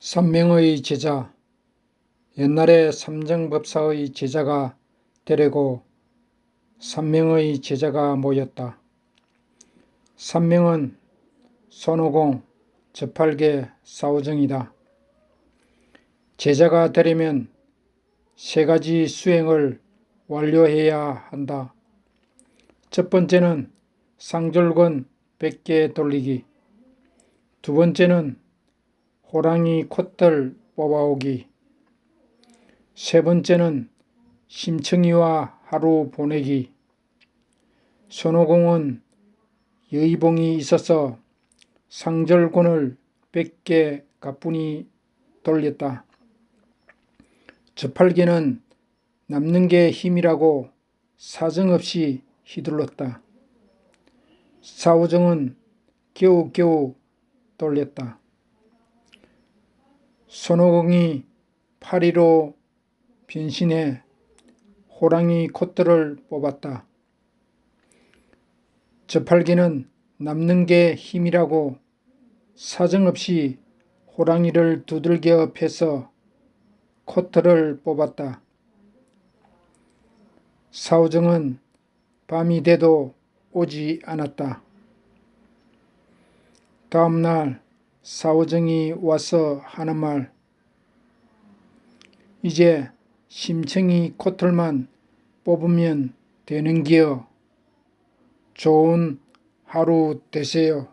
삼명의 제자 옛날에 삼정법사의 제자가 되려고 삼명의 제자가 모였다. 삼명은 손오공, 저팔계, 사오정이다. 제자가 되려면 세 가지 수행을 완료해야 한다. 첫 번째는 상절곤 100개 돌리기. 두 번째는 호랑이 콧들 뽑아오기. 세 번째는 심청이와 하루 보내기. 손오공은 여의봉이 있어서 상절곤을 100개 가뿐히 돌렸다. 저팔계는 남는 게 힘이라고 사정없이 휘둘렀다. 사오정은 겨우겨우 돌렸다. 손오공이 파리로 변신해 호랑이 콧들을 뽑았다. 저팔계는 남는 게 힘이라고 사정없이 호랑이를 두들겨 패서 콧털을 뽑았다. 사오정은 밤이 돼도 오지 않았다. 다음날 사오정이 와서 하는 말 이제 심청이 콧털만 뽑으면 되는기요. 좋은 하루 되세요.